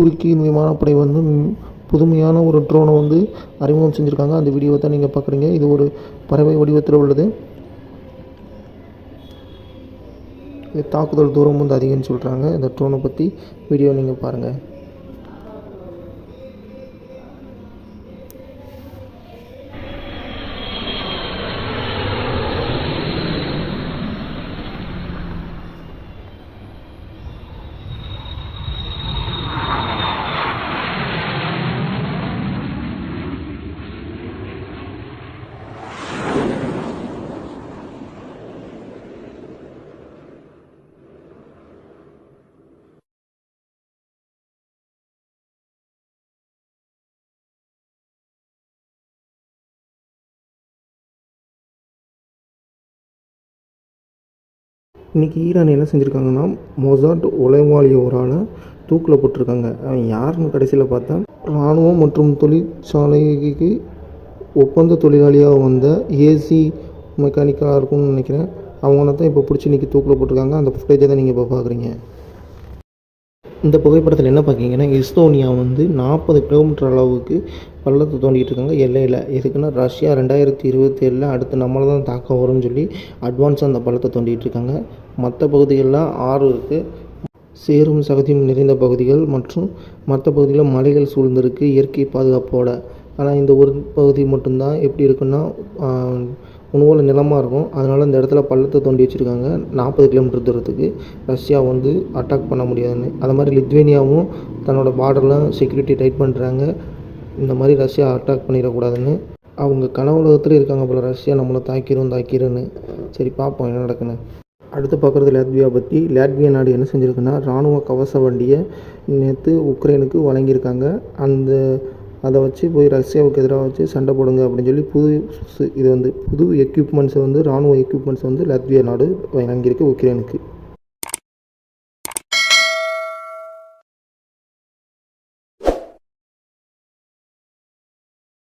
துருக்கியின் விமானப்படை வந்து புதுமையான ஒரு ட்ரோனை வந்து அறிமுகம் செஞ்சுருக்காங்க. அந்த வீடியோவை தான் நீங்கள் பார்க்குறீங்க இது ஒரு பறவை வடிவத்தில் உள்ளது. இது தாக்குதல் தூரம் வந்து அதிகம்னு சொல்கிறாங்க இந்த ட்ரோனை பற்றி வீடியோ நீங்கள் பாருங்கள் இன்றைக்கி ஈரான் என்ன செஞ்சுருக்காங்கன்னா மொசாட் உழைவாளியோரால் தூக்கில் போட்டிருக்காங்க. அவன் யாருன்னு கடைசியில் பார்த்தா இராணுவம் மற்றும் தொழிற்சாலைக்கு ஒப்பந்த தொழிலாளியாக வந்த ஏசி மெக்கானிக்காக இருக்கும்னு நினைக்கிறேன். அவங்கள தான் இப்போ பிடிச்சி இன்றைக்கி தூக்கில் போட்டிருக்காங்க. அந்த ஃபுட்டேஜை தான் நீங்கள் இப்போ பார்க்குறீங்க இந்த புகைப்படத்தில் என்ன பார்க்கிங்கன்னா எஸ்தோனியா வந்து நாற்பது கிலோமீட்டர் அளவுக்கு பள்ளத்தை தோண்டிகிட்டு இருக்காங்க. எல்லையில் எதுக்குன்னா ரஷ்யா ரெண்டாயிரத்தி இருபத்தேழில் அடுத்து நம்மளை தான் தாக்க வரும்னு சொல்லி அட்வான்ஸாக அந்த பள்ளத்தை தோண்டிகிட்டு இருக்காங்க. மற்ற பகுதிகளில் ஆறு இருக்குது சேரும் சகதியும் நிறைந்த பகுதிகள் மற்றும் மற்ற பகுதிகளில் மலைகள் சூழ்ந்திருக்கு. இயற்கை பாதுகாப்போட ஆனால் இந்த ஒரு பகுதி மட்டும்தான். எப்படி இருக்குன்னா ஆஹ், உணவுல நிலமாக இருக்கும். அதனால் இந்த இடத்துல பள்ளத்தை தோண்டி வச்சுருக்காங்க. நாற்பது கிலோமீட்டர் தூரத்துக்கு. ரஷ்யா வந்து அட்டாக் பண்ண முடியாதுன்னு. அது மாதிரி லித்வேனியாவும் தன்னோட பார்டர்லாம் செக்யூரிட்டி டைட் பண்ணுறாங்க இந்த மாதிரி ரஷ்யா அட்டாக் பண்ணிடக்கூடாதுன்னு. அவங்க கனவுலகத்தில் இருக்காங்க போல் ரஷ்யா நம்மளை தாக்கிரும் தாக்கிருன்னு சரி பார்ப்போம் என்ன நடக்குன்னு. அடுத்து பார்க்குறது லாத்வியா பற்றி லாத்வியா நாடு என்ன செஞ்சுருக்குன்னா இராணுவ கவச வண்டியை நேற்று உக்ரைனுக்கு வழங்கியிருக்காங்க. அந்த அதை வச்சு போய் ரஷ்யாவுக்கு எதிராக வச்சு சண்டை போடுங்க அப்படின்னு சொல்லி புது இது வந்து புது எக்யூப்மெண்ட்ஸை வந்து இராணுவ எக்யூப்மெண்ட்ஸ் வந்து லத்விய நாடு வழங்கியிருக்கு உக்ரைனுக்கு.